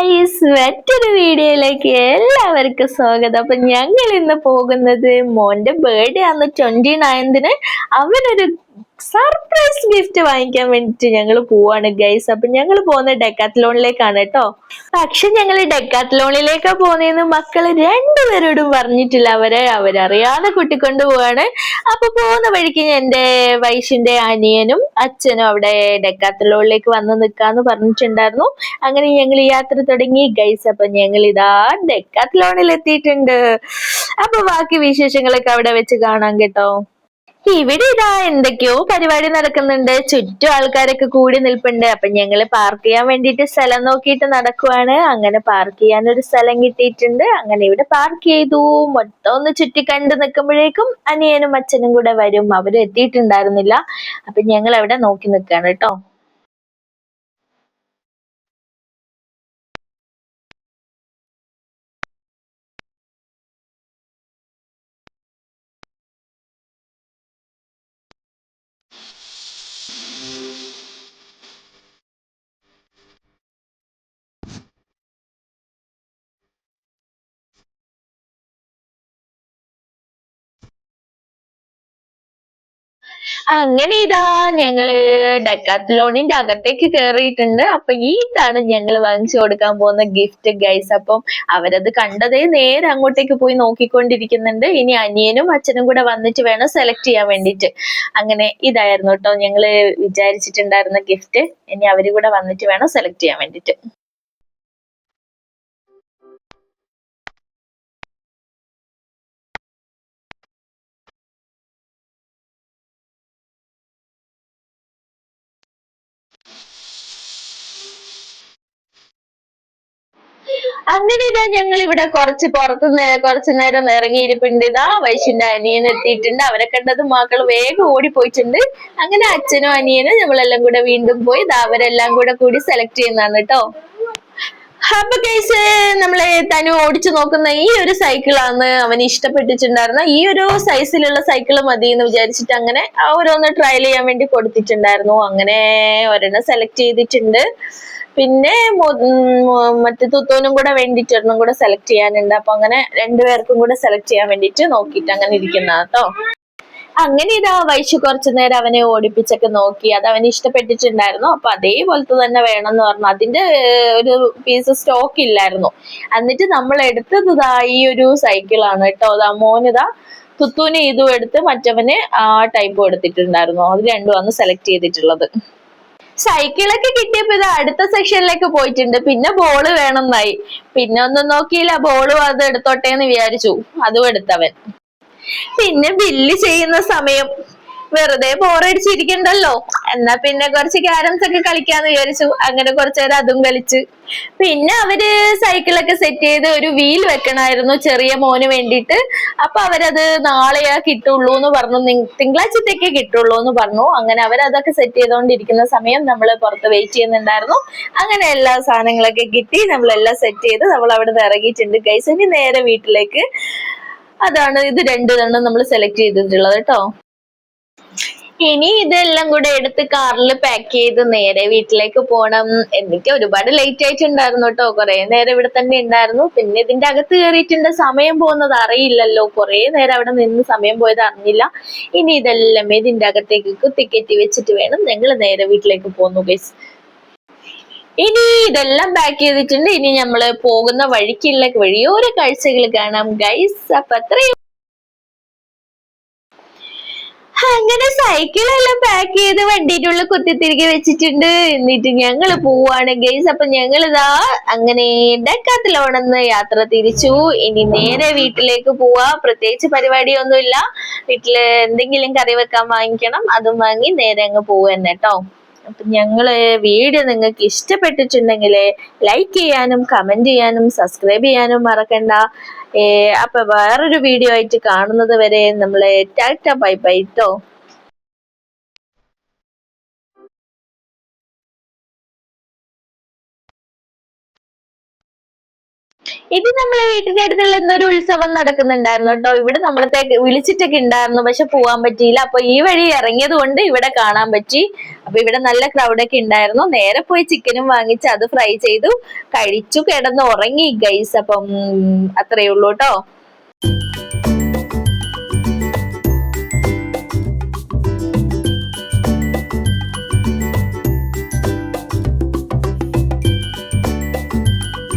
Guys മറ്റൊരു വീഡിയോയിലേക്ക് എല്ലാവർക്കും സ്വാഗതം. അപ്പൊ ഞങ്ങൾ ഇന്ന് പോകുന്നത് മോന്റെ ബേർഡേ ആണ്. ട്വന്റി നയൻതിന് അവനൊരു സർപ്രൈസ് ഗിഫ്റ്റ് വാങ്ങിക്കാൻ വേണ്ടിട്ട് ഞങ്ങൾ പോവാണ് ഗൈസ് അപ്പൊ ഞങ്ങൾ പോകുന്നത് ഡെക്കാത്ലോണിലേക്കാണ് കേട്ടോ പക്ഷെ ഞങ്ങൾ ഡെക്കാത്ലോണിലേക്കാ പോകുന്നതെന്ന് മക്കൾ രണ്ടുപേരോടും പറഞ്ഞിട്ടില്ല. അവരെ അവരറിയാതെ കുട്ടിക്കൊണ്ട് പോവാണ്. അപ്പൊ പോകുന്ന വഴിക്ക് എന്റെ വൈഷിന്റെ അനിയനും അച്ഛനും അവിടെ ഡെക്കാത്ലോണിലേക്ക് വന്ന് നിൽക്കാന്ന് പറഞ്ഞിട്ടുണ്ടായിരുന്നു. അങ്ങനെ ഞങ്ങൾ യാത്ര തുടങ്ങി ഗൈസ് അപ്പൊ ഞങ്ങൾ ഇതാ ഡെക്കാത്ലോണിൽ എത്തിയിട്ടുണ്ട് അപ്പൊ ബാക്കി വിശേഷങ്ങളൊക്കെ അവിടെ വെച്ച് കാണാം കേട്ടോ. ഇവിടെ ഇതാ എന്തൊക്കെയോ പരിപാടി നടക്കുന്നുണ്ട്. ചുറ്റും ആൾക്കാരൊക്കെ കൂടി നിൽപ്പുണ്ട്. അപ്പൊ ഞങ്ങൾ പാർക്ക് ചെയ്യാൻ വേണ്ടിട്ട് സ്ഥലം നോക്കിയിട്ട് നടക്കുവാണ്. അങ്ങനെ പാർക്ക് ചെയ്യാൻ ഒരു സ്ഥലം കിട്ടിയിട്ടുണ്ട്. അങ്ങനെ ഇവിടെ പാർക്ക് ചെയ്തു. മൊത്തം ഒന്ന് ചുറ്റി കണ്ടു നിൽക്കുമ്പോഴേക്കും അനിയനും അച്ഛനും കൂടെ വരും. അവരും എത്തിയിട്ടുണ്ടായിരുന്നില്ല. അപ്പൊ ഞങ്ങൾ അവിടെ നോക്കി നിൽക്കാണ് കേട്ടോ. അങ്ങനെ ഇതാ ഞങ്ങൾ ഡെക്കാത്ലോണിന്റെ അകത്തേക്ക് കേറിയിട്ടുണ്ട്. അപ്പൊ ഇതാണ് ഞങ്ങൾ വാങ്ങിച്ചു കൊടുക്കാൻ പോകുന്ന ഗിഫ്റ്റ് ഗൈസ് അപ്പം അവരത് കണ്ടതേ നേരെ അങ്ങോട്ടേക്ക് പോയി നോക്കിക്കൊണ്ടിരിക്കുന്നുണ്ട്. ഇനി അനിയനും അച്ഛനും കൂടെ വന്നിട്ട് വേണം സെലക്ട് ചെയ്യാൻ വേണ്ടിയിട്ട്. അങ്ങനെ ഇതായിരുന്നു കേട്ടോ ഞങ്ങൾ വിചാരിച്ചിട്ടുണ്ടായിരുന്ന ഗിഫ്റ്റ് ഇനി അവർ കൂടെ വന്നിട്ട് വേണം സെലക്ട് ചെയ്യാൻ വേണ്ടിയിട്ട്. അങ്ങനെ ഇതാ ഞങ്ങൾ ഇവിടെ കുറച്ച് പുറത്തു കുറച്ച് നേരം ഇറങ്ങിയിരിപ്പുണ്ട്. ഇതാ വൈശിന്റെ അനിയൻ എത്തിയിട്ടുണ്ട്. അവരെ കണ്ടത് മക്കൾ വേഗം ഓടിപ്പോയിട്ടുണ്ട്. അങ്ങനെ അച്ഛനും അനിയനും നമ്മളെല്ലാം കൂടെ വീണ്ടും പോയി. ഇതാ അവരെല്ലാം കൂടെ കൂടി സെലക്ട് ചെയ്യുന്നതാണ് കേട്ടോ. അപ്പൊ കേസ് നമ്മളെ തനു ഓടിച്ചു നോക്കുന്ന ഈ ഒരു സൈക്കിളാണ് അവന് ഇഷ്ടപ്പെട്ടിട്ടുണ്ടായിരുന്ന ഈ ഒരു സൈസിലുള്ള സൈക്കിൾ മതി എന്ന് വിചാരിച്ചിട്ട് അങ്ങനെ ഓരോന്ന് ട്രയൽ ചെയ്യാൻ വേണ്ടി കൊടുത്തിട്ടുണ്ടായിരുന്നു. അങ്ങനെ ഒരെണ്ണം സെലക്ട് ചെയ്തിട്ടുണ്ട്. പിന്നെ മറ്റേ തുത്തോനും കൂടെ വേണ്ടിയിട്ട് ഒരെണ്ണം കൂടെ സെലക്ട് ചെയ്യാനുണ്ട്. അപ്പൊ അങ്ങനെ രണ്ടുപേർക്കും കൂടെ സെലക്ട് ചെയ്യാൻ വേണ്ടിട്ട് നോക്കിയിട്ട് അങ്ങനെ ഇരിക്കുന്ന കേട്ടോ അങ്ങനെ ഇതാ വൈശു കുറച്ചു നേരം അവനെ ഓടിപ്പിച്ചൊക്കെ നോക്കി. അത് അവന് ഇഷ്ടപ്പെട്ടിട്ടുണ്ടായിരുന്നു. അപ്പൊ അതേപോലത്തെ തന്നെ വേണം എന്ന് പറഞ്ഞു. അതിന്റെ ഒരു പീസ് സ്റ്റോക്ക് ഇല്ലായിരുന്നു. എന്നിട്ട് നമ്മൾ എടുത്തത് ഇതാ ഈ ഒരു സൈക്കിളാണ് കേട്ടോ. അതാ മോനിതാ തുത്തൂന് ഇതും എടുത്ത് മറ്റവന് ആ ടൈപ്പും എടുത്തിട്ടുണ്ടായിരുന്നു. അത് രണ്ടുമാണ് സെലക്ട് ചെയ്തിട്ടുള്ളത്. സൈക്കിളൊക്കെ കിട്ടിയപ്പോ ഇത് അടുത്ത സെക്ഷനിലേക്ക് പോയിട്ടുണ്ട്. പിന്നെ ബോൾ വേണമെന്നായി. പിന്നെ ഒന്നും നോക്കിയില്ല. ബോളും അത് എടുത്തോട്ടെ എന്ന് വിചാരിച്ചു. അതും എടുത്തവൻ. പിന്നെ ബില്ല് ചെയ്യുന്ന സമയം. വെറുതെ ബോറടിച്ചിരിക്കണ്ടല്ലോ എന്നാ പിന്നെ കുറച്ച് ക്യാരംസ് ഒക്കെ കളിക്കാന്ന് വിചാരിച്ചു. അങ്ങനെ കുറച്ചു നേരം അതും കളിച്ച്. പിന്നെ അവർ സൈക്കിളൊക്കെ സെറ്റ് ചെയ്ത് ഒരു വീൽ വെക്കണായിരുന്നു ചെറിയ മോന് വേണ്ടിയിട്ട്. അപ്പൊ അവരത് നാളെയാ കിട്ടുള്ളൂ എന്ന് പറഞ്ഞു. തിങ്കളാഴ്ചത്തേക്ക് കിട്ടുള്ളൂ എന്ന് പറഞ്ഞു. അങ്ങനെ അവരതൊക്കെ സെറ്റ് ചെയ്തുകൊണ്ടിരിക്കുന്ന സമയം നമ്മൾ പുറത്ത് വെയിറ്റ് ചെയ്യുന്നുണ്ടായിരുന്നു. അങ്ങനെ എല്ലാ സാധനങ്ങളൊക്കെ കിട്ടി. നമ്മളെല്ലാം സെറ്റ് ചെയ്ത് നമ്മൾ അവിടെ നിന്ന് ഇറങ്ങിയിട്ടുണ്ട്. ഗൈസ് ഇനി നേരെ വീട്ടിലേക്ക് അതാണ് ഇത് രണ്ടെണ്ണം നമ്മൾ സെലക്ട് ചെയ്തിട്ടുള്ളത് കേട്ടോ. ഇനി ഇതെല്ലാം കൂടെ എടുത്ത് കാറിൽ പാക്ക് ചെയ്ത് നേരെ വീട്ടിലേക്ക് പോണം. എന്നിട്ട് ഒരുപാട് ലേറ്റ് ആയിട്ടുണ്ടായിരുന്നു കേട്ടോ. കുറെ നേരം ഇവിടെ തന്നെ ഉണ്ടായിരുന്നു. പിന്നെ ഇതിന്റെ അകത്ത് കയറിയിട്ടുണ്ട് സമയം പോകുന്നത് അറിയില്ലല്ലോ. കുറെ നേരം അവിടെ നിന്ന് സമയം പോയത് അറിഞ്ഞില്ല. ഇനി ഇതെല്ലാം ഇതിന്റെ അകത്തേക്ക് കുത്തിക്കെട്ടി വെച്ചിട്ട് വേണം ഞങ്ങൾ നേരെ വീട്ടിലേക്ക് പോന്നു ഗൈസ് ഇനി ഇതെല്ലാം പാക്ക് ചെയ്തിട്ടുണ്ട്. ഇനി നമ്മൾ പോകുന്ന വഴിക്കുള്ള വഴിയോര കാഴ്ചകൾ കാണാം ഗൈസ് അപ്പൊ അത്രയും. അങ്ങനെ സൈക്കിളെല്ലാം പാക്ക് ചെയ്ത് വണ്ടിയുടെ ഉള്ളിൽ കുത്തി തിരികെ വെച്ചിട്ടുണ്ട്. എന്നിട്ട് ഞങ്ങൾ പോവാണ് ഗൈസ് അപ്പൊ ഞങ്ങൾ ഇതാ അങ്ങനെ ഡക്കാത്തിലോണെന്ന് യാത്ര തിരിച്ചു. ഇനി നേരെ വീട്ടിലേക്ക് പോവാ. പ്രത്യേകിച്ച് പരിപാടിയൊന്നുമില്ല. വീട്ടിൽ എന്തെങ്കിലും കറി വെക്കാൻ വാങ്ങിക്കണം. അതും വാങ്ങി നേരെ അങ്ങ് പോവുക തന്നെ കേട്ടോ ഞങ്ങൾ വീഡിയോ നിങ്ങൾക്ക് ഇഷ്ടപ്പെട്ടിട്ടുണ്ടെങ്കിൽ ലൈക്ക് ചെയ്യാനും കമന്റ് ചെയ്യാനും സബ്സ്ക്രൈബ് ചെയ്യാനും മറക്കണ്ട. ഏർ അപ്പൊ വേറൊരു വീഡിയോ ആയിട്ട് കാണുന്നത് വരെ നമ്മളെ ടാറ്റ ബൈ ബൈ ട്ടോ. ഇത് നമ്മളെ വീട്ടിന്റെ അടുത്തുള്ള എന്തൊരു ഉത്സവം നടക്കുന്നുണ്ടായിരുന്നു കേട്ടോ. ഇവിടെ നമ്മളത്തെ വിളിച്ചിട്ടൊക്കെ ഉണ്ടായിരുന്നു. പക്ഷെ പോവാൻ പറ്റിയില്ല. അപ്പൊ ഈ വഴി ഇറങ്ങിയത് കൊണ്ട് ഇവിടെ കാണാൻ പറ്റി. അപ്പൊ ഇവിടെ നല്ല ക്രൗഡ് ഒക്കെ ഉണ്ടായിരുന്നു. നേരെ പോയി ചിക്കനും വാങ്ങിച്ച് അത് ഫ്രൈ ചെയ്തു. കഴിച്ചു കിടന്ന് ഉറങ്ങി ഗൈസ് അപ്പം അത്രയേ ഉള്ളൂ കേട്ടോ.